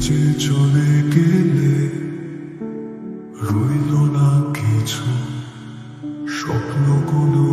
যে চলে গেলে রইল না কিছু স্বপ্নগুলো